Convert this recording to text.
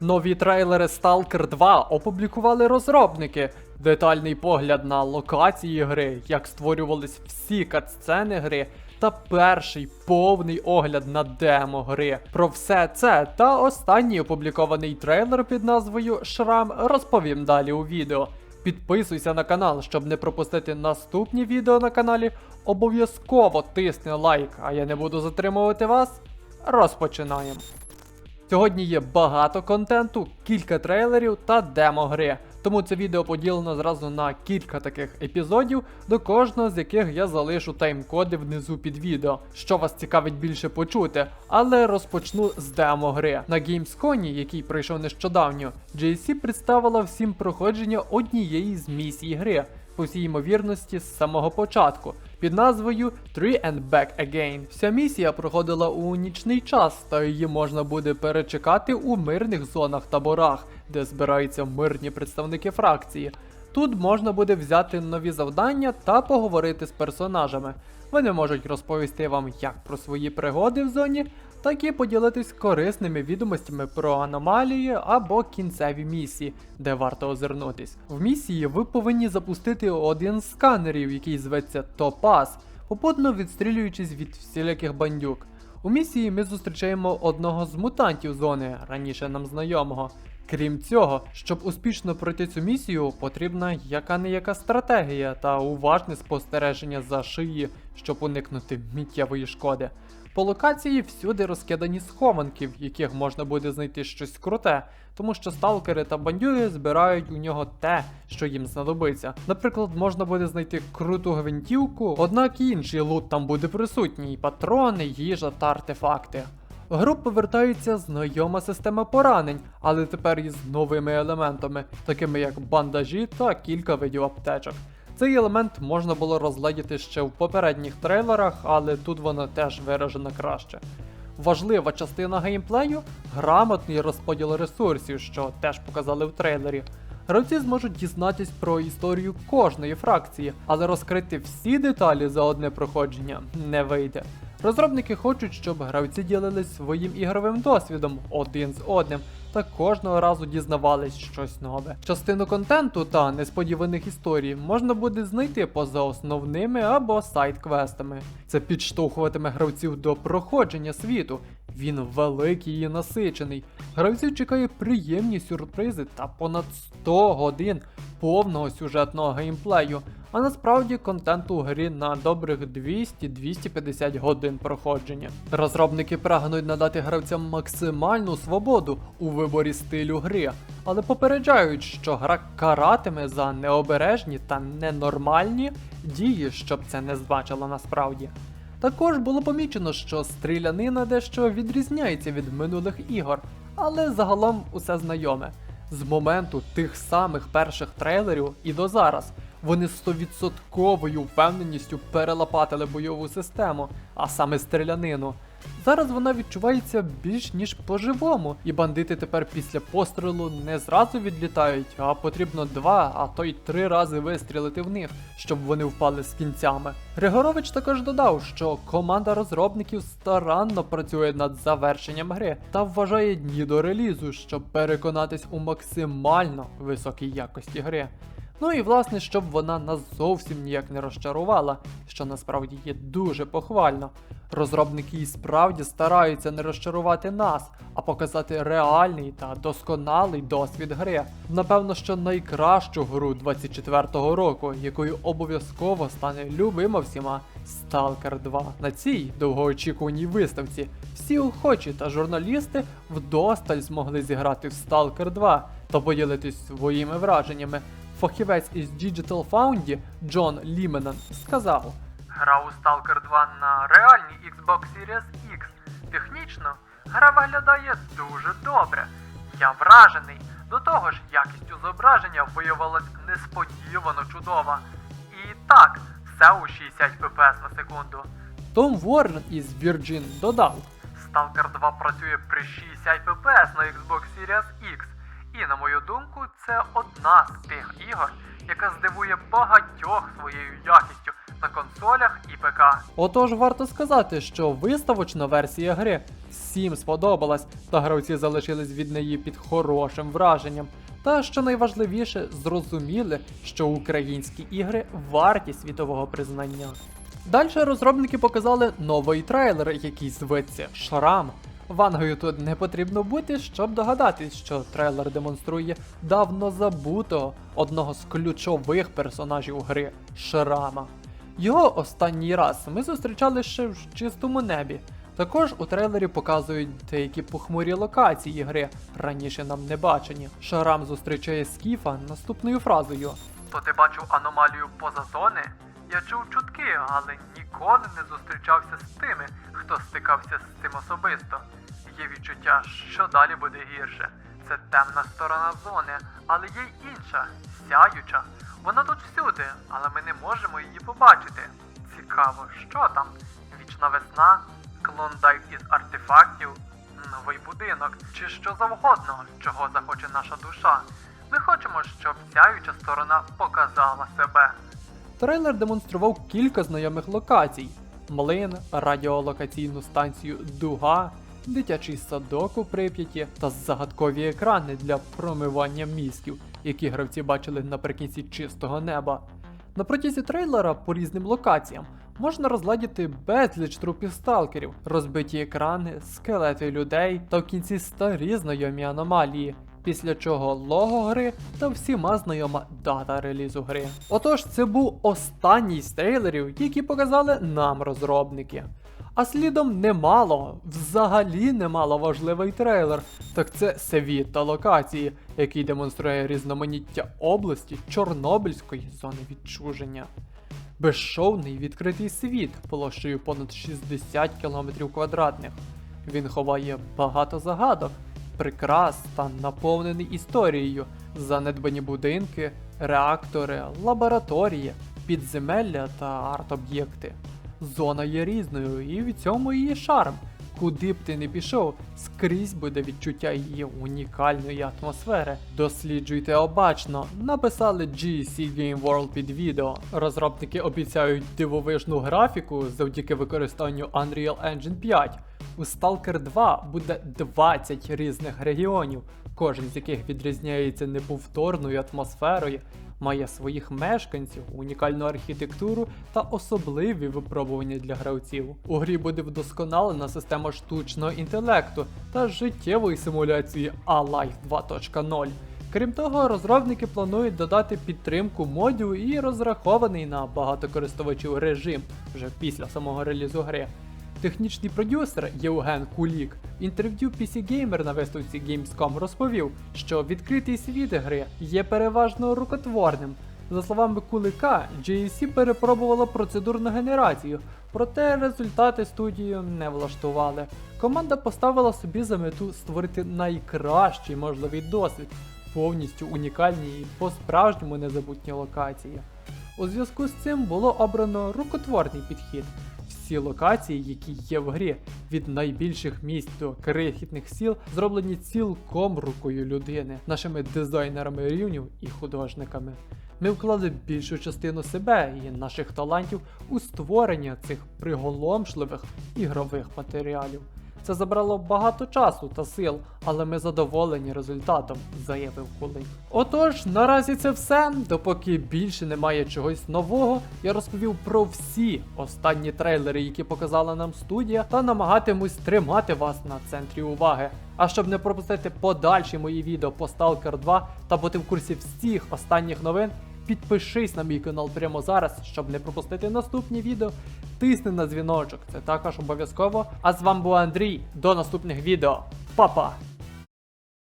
Нові трейлери Stalker 2 опублікували розробники. Детальний погляд на локації гри, як створювались всі катсцени гри, та перший повний огляд на демо гри. Про все це та останній опублікований трейлер під назвою Шрам розповім далі у відео. Підписуйся на канал, щоб не пропустити наступні відео на каналі. Обов'язково тисни лайк, а я не буду затримувати вас. Розпочинаємо. Сьогодні є багато контенту, кілька трейлерів та демо гри. Тому це відео поділено зразу на кілька таких епізодів, до кожного з яких я залишу тайм-коди внизу під відео, що вас цікавить більше почути. Але розпочну з демо гри. На Gamescom, який пройшов нещодавно, GSC представила всім проходження однієї з місій гри, по всій ймовірності з самого початку під назвою Three and Back Again. Вся місія проходила у нічний час, та її можна буде перечекати у мирних зонах таборах, де збираються мирні представники фракції. Тут можна буде взяти нові завдання та поговорити з персонажами. Вони можуть розповісти вам як про свої пригоди в зоні, так і поділитись корисними відомостями про аномалії або кінцеві місії, де варто озирнутись. В місії ви повинні запустити один з сканерів, який зветься Топаз, попутно відстрілюючись від всіляких бандюк. У місії ми зустрічаємо одного з мутантів зони, раніше нам знайомого. Крім цього, щоб успішно пройти цю місію, потрібна яка не яка стратегія та уважне спостереження за шиї, щоб уникнути миттєвої шкоди. По локації всюди розкидані схованки, в яких можна буде знайти щось круте, тому що сталкери та бандюги збирають у нього те, що їм знадобиться. Наприклад, можна буде знайти круту гвинтівку, однак і інший лут там буде присутній: патрони, їжа та артефакти. В гру повертається знайома система поранень, але тепер із новими елементами, такими як бандажі та кілька видів аптечок. Цей елемент можна було розглядіти ще в попередніх трейлерах, але тут вона теж виражена краще. Важлива частина геймплею грамотний розподіл ресурсів, що теж показали в трейлері. Гравці зможуть дізнатись про історію кожної фракції, але розкрити всі деталі за одне проходження не вийде. Розробники хочуть, щоб гравці ділились своїм ігровим досвідом один з одним та кожного разу дізнавались щось нове. Частину контенту та несподіваних історій можна буде знайти поза основними або сайт-квестами. Це підштовхуватиме гравців до проходження світу. Він великий і насичений. Гравців чекає приємні сюрпризи та понад 100 годин повного сюжетного геймплею. А насправді контенту у грі на добрих 200-250 годин проходження. Розробники прагнуть надати гравцям максимальну свободу у виборі стилю гри, але попереджають, що гра каратиме за необережні та ненормальні дії, щоб це не збачило насправді. Також було помічено, що стрілянина дещо відрізняється від минулих ігор, але загалом усе знайоме. З моменту тих самих перших трейлерів і до зараз вони з 100% впевненістю перелопатили бойову систему, а саме стрілянину. Зараз вона відчувається більш ніж по-живому, і бандити тепер після пострілу не зразу відлітають, а потрібно два, а то й три рази вистрілити в них, щоб вони впали з кінцями. Григорович також додав, що команда розробників старанно працює над завершенням гри та вважає дні до релізу, щоб переконатись у максимально високій якості гри. Ну і власне, щоб вона нас зовсім ніяк не розчарувала, що насправді є дуже похвально. Розробники і справді стараються не розчарувати нас, а показати реальний та досконалий досвід гри. Напевно, що найкращу гру 24-го року, якою обов'язково стане любима всіма Stalker 2. На цій довгоочікуваній виставці всі охочі та журналісти вдосталь змогли зіграти в Stalker 2 та поділитись своїми враженнями. Фахівець із Digital Foundry Джон Ліменан сказав: Гра у Stalker 2 на реальній Xbox Series X. Технічно гра виглядає дуже добре. Я вражений. До того ж, якість у зображення виявилась несподівано чудова. І так, все у 60 FPS на секунду. Том Ворен із Virgin додав: Stalker 2 працює при 60 FPS на Xbox Series X. І на мою думку, це одна з тих ігор, яка здивує багатьох своєю якістю на консолях і ПК. Отож, варто сказати, що виставочна версія гри всім сподобалась, та гравці залишились від неї під хорошим враженням. Та що найважливіше, зрозуміли, що українські ігри варті світового признання. Далі розробники показали новий трейлер, який зветься Шрам. Вангою тут не потрібно бути, щоб догадатись, що трейлер демонструє давно забутого одного з ключових персонажів гри Шрама. Його останній раз ми зустрічали ще в чистому небі. Також у трейлері показують деякі похмурі локації гри, раніше нам не бачені. Шарам зустрічає Скіфа наступною фразою: То ти бачив аномалію поза зони? Я чув чутки, але ніколи не зустрічався з тими, хто стикався з цим особисто. Є відчуття, що далі буде гірше. Це темна сторона зони, але є й інша, сяюча. Вона тут всюди, але ми не можемо її побачити. Цікаво, що там? Вічна весна, клондайк із артефактів, новий будинок чи що завгодно, чого захоче наша душа. Ми хочемо, щоб сяюча сторона показала себе. Трейлер демонстрував кілька знайомих локацій: млин, радіолокаційну станцію Дуга, дитячий садок у Прип'яті та загадкові екрани для промивання мізків, які гравці бачили наприкінці чистого неба. На протязі трейлера по різним локаціям можна розладіти безліч трупів сталкерів, розбиті екрани, скелети людей та в кінці старі знайомі аномалії. Після чого лого гри та всіма знайома дата релізу гри. Отож, це був останній з трейлерів, які показали нам розробники. А слідом немало, взагалі немало важливий трейлер. Так це світ та локації, який демонструє різноманіття області Чорнобильської зони відчуження. Безшовний відкритий світ площею понад 60 км квадратних. Він ховає багато загадок, прикрас та наповнений історією, занедбані будинки, реактори, лабораторії, підземелля та арт-об'єкти. Зона є різною, і в цьому її шарм. Куди б ти не пішов, скрізь буде відчуття її унікальної атмосфери. Досліджуйте обачно, написали GC Game World під відео. Розробники обіцяють дивовижну графіку завдяки використанню Unreal Engine 5. У Stalker 2 буде 20 різних регіонів, кожен з яких відрізняється неповторною атмосферою, має своїх мешканців, унікальну архітектуру та особливі випробування для гравців. У грі буде вдосконалена система штучного інтелекту та життєвої симуляції A-Life 2.0. Крім того, розробники планують додати підтримку модів і розрахований на багатокористувачів режим вже після самого релізу гри. Технічний продюсер Євген Кулік в інтерв'ю PC Gamer на виставці Gamescom розповів, що відкритий світ гри є переважно рукотворним. За словами Кулика, GSC перепробувала процедурну генерацію, проте результати студію не влаштували. Команда поставила собі за мету створити найкращий можливий досвід, повністю унікальні і по-справжньому незабутні локації. У зв'язку з цим було обрано рукотворний підхід. Всі локації, які є в грі, від найбільших місць до крихітних сіл, зроблені цілком рукою людини, нашими дизайнерами рівнів і художниками. Ми вклали більшу частину себе і наших талантів у створення цих приголомшливих ігрових матеріалів. Це забрало багато часу та сил, але ми задоволені результатом, заявив Кулик. Отож, наразі це все. Допоки більше немає чогось нового, я розповів про всі останні трейлери, які показала нам студія, та намагатимусь тримати вас на центрі уваги. А щоб не пропустити подальші мої відео по Stalker 2 та бути в курсі всіх останніх новин, підпишись на мій канал прямо зараз, щоб не пропустити наступні відео. Тисни на дзвіночок, це також обов'язково. А з вами був Андрій. До наступних відео. Па-па!